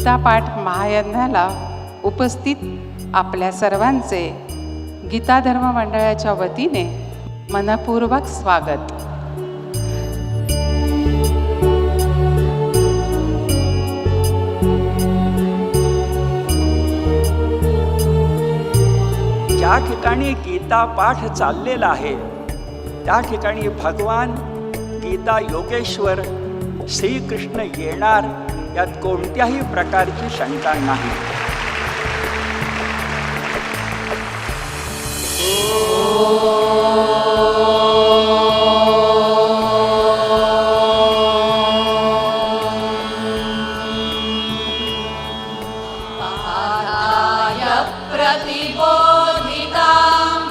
गीतापाठ महायज्ञाला उपस्थित आपल्या सर्वांचे गीताधर्म मंडळाच्या वतीने मनपूर्वक स्वागत. ज्या ठिकाणी गीता पाठ चाललेला आहे त्या ठिकाणी भगवान गीता योगेश्वर श्रीकृष्ण येणार यात कोणत्याही प्रकारची शंका नाही.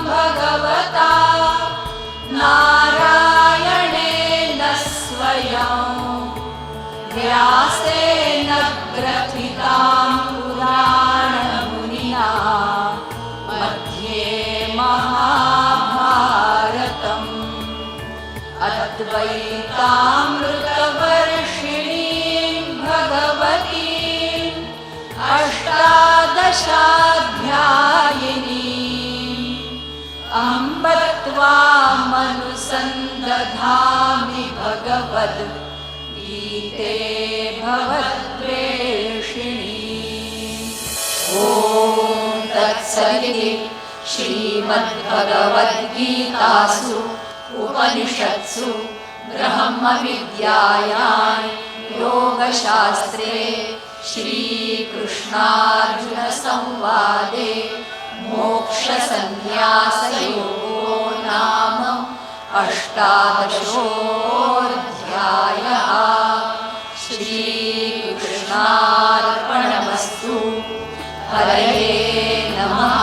भगवता नारायणेन स्वयं व्यासेन ग्रथितां पुराणमुनिना। मध्ये महाभारतम्। अद्वैतामृतवर्षिणीं भगवतीम् अष्टादशाध्यायिनी। अम्ब त्वामनुसन्दधामि भगवद् गीते भवद्वेषिणी। ॐ तत्सदिति श्रीमद्भगवद्गीतासु उपनिषत्सु ब्रह्मविद्यायां योगशास्त्रे श्रीकृष्णार्जुनसंवादे मोक्षसन्न्यासयोगो नाम अष्टादशोऽध्यायः श्रीकृष्णार्पणमस्तु। हरये नमः।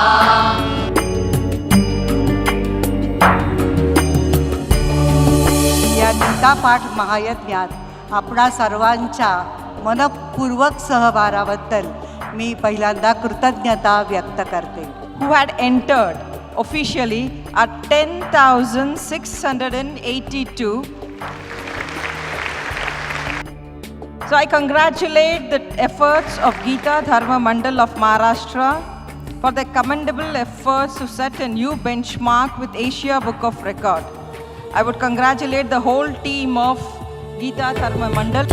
या गीतापाठ महायज्ञात आपणा सर्वांच्या मनपूर्वक सहभाराबद्दल मी पहिल्यांदा कृतज्ञता व्यक्त करते. Who had entered officially at 10,682. So I congratulate the efforts of Gita Dharma Mandal of Maharashtra for their commendable efforts to set a new benchmark with Asia Book of Record. I would congratulate the whole team of Gita Dharma Mandal.